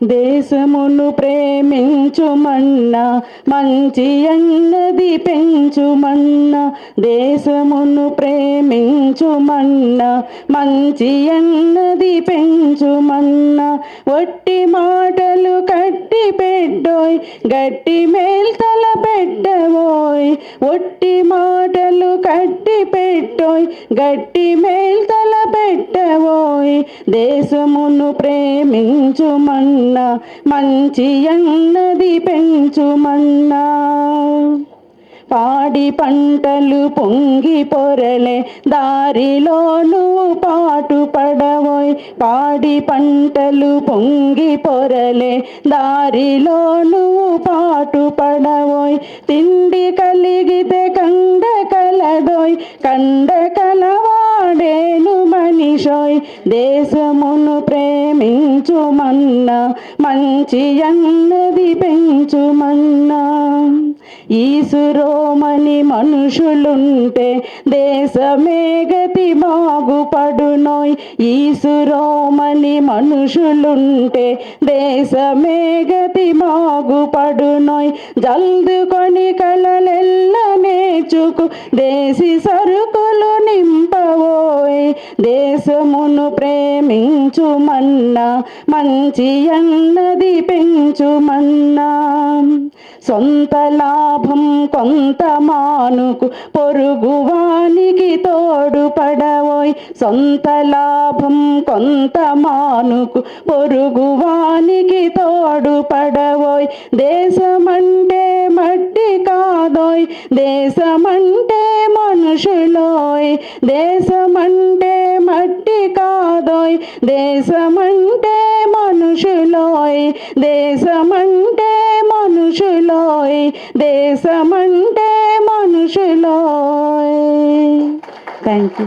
దేశమును ప్రేమించుమన్నా మంచి అన్నది పెంచుమన్నా దేశమును ప్రేమించుమన్నా మంచి అన్నది పెంచుమన్నా ఒట్టి మాటలు కట్టి పెట్టోయ్ గట్టి మేల్తల పెట్టబోయ్ ఒట్టి మాటలు కట్టి పెట్టోయ్ గట్టి మేల్తల పెట్టబోయ్. దేశమును ప్రేమించుమన్నా మంచి అన్నది పెంచుమన్నా. పాడి పంటలు పొంగి పొరలే దారిలో నువ్వు పాటు పడ పాడి పంటలు పొంగి పొరలే. దారిలో నువ్వు పాటు పడవోయ్. తిండి కలిగితే కండ కలదోయ్. కండ కలవాడేను మనిషోయ్. దేశమును ప్రేమించుమన్నా. మంచి అన్నది పెంచుమన్నా. ఈసురోమని మనుషులుంటే దేశమే గతి బాగుపడునోయ్. ఈసురోమని మనుషులుంటే దేశమే గతి బాగుపడునోయ్. జల్దుకొని కలలెల్ల నేర్చుకు దేశి సరుకులు నింపవోయ్ దేశమును ప్రేమించుమన్నా మంచి అన్నది పెంచుమన్నా. సొంత లాభ కొంత మానుకు పొరుగువానికి తోడు పడవోయ్. సొంత లాభం కొంత మానుకు పొరుగువానికి తోడు పడవోయ్. దేశమంటే మట్టి కాదోయ్ దేశమంటే మనుషులోయ్. దేశమంటే మట్టి కాదోయ్ దేశమంటే మనుషులోయ్. దేశమంటే దేశమంటే మనుషులోయ్. Thank you